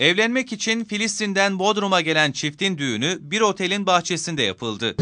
Evlenmek için Filistin'den Bodrum'a gelen çiftin düğünü bir otelin bahçesinde yapıldı.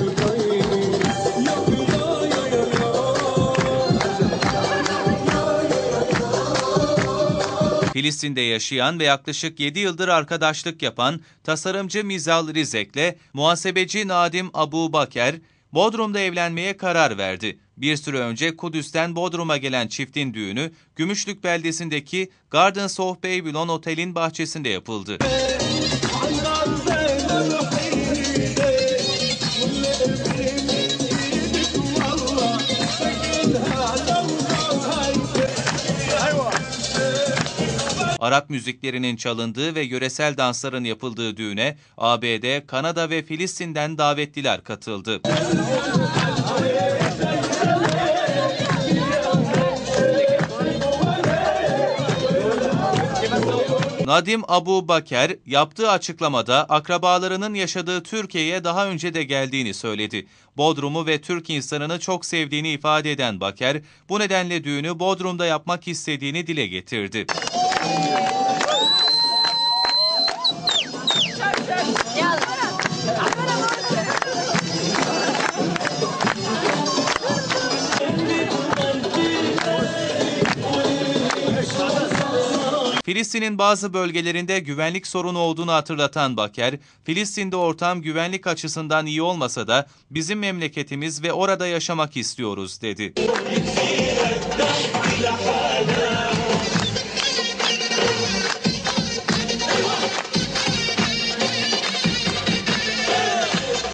Filistin'de yaşayan ve yaklaşık 7 yıldır arkadaşlık yapan tasarımcı Mizal Rizek'le muhasebeci Nadim Abu Baker, Bodrum'da evlenmeye karar verdi. Bir süre önce Kudüs'ten Bodrum'a gelen çiftin düğünü Gümüşlük beldesindeki Gardens of Babylon Otel'in bahçesinde yapıldı. Arap müziklerinin çalındığı ve yöresel dansların yapıldığı düğüne ABD, Kanada ve Filistin'den davetliler katıldı. Nadim Abu Baker yaptığı açıklamada akrabalarının yaşadığı Türkiye'ye daha önce de geldiğini söyledi. Bodrum'u ve Türk insanını çok sevdiğini ifade eden Baker, bu nedenle düğünü Bodrum'da yapmak istediğini dile getirdi. Filistin'in bazı bölgelerinde güvenlik sorunu olduğunu hatırlatan Baker, Filistin'de ortam güvenlik açısından iyi olmasa da bizim memleketimiz ve orada yaşamak istiyoruz dedi.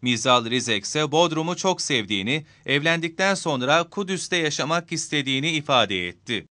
Mizal Rizek ise Bodrum'u çok sevdiğini, evlendikten sonra Kudüs'te yaşamak istediğini ifade etti.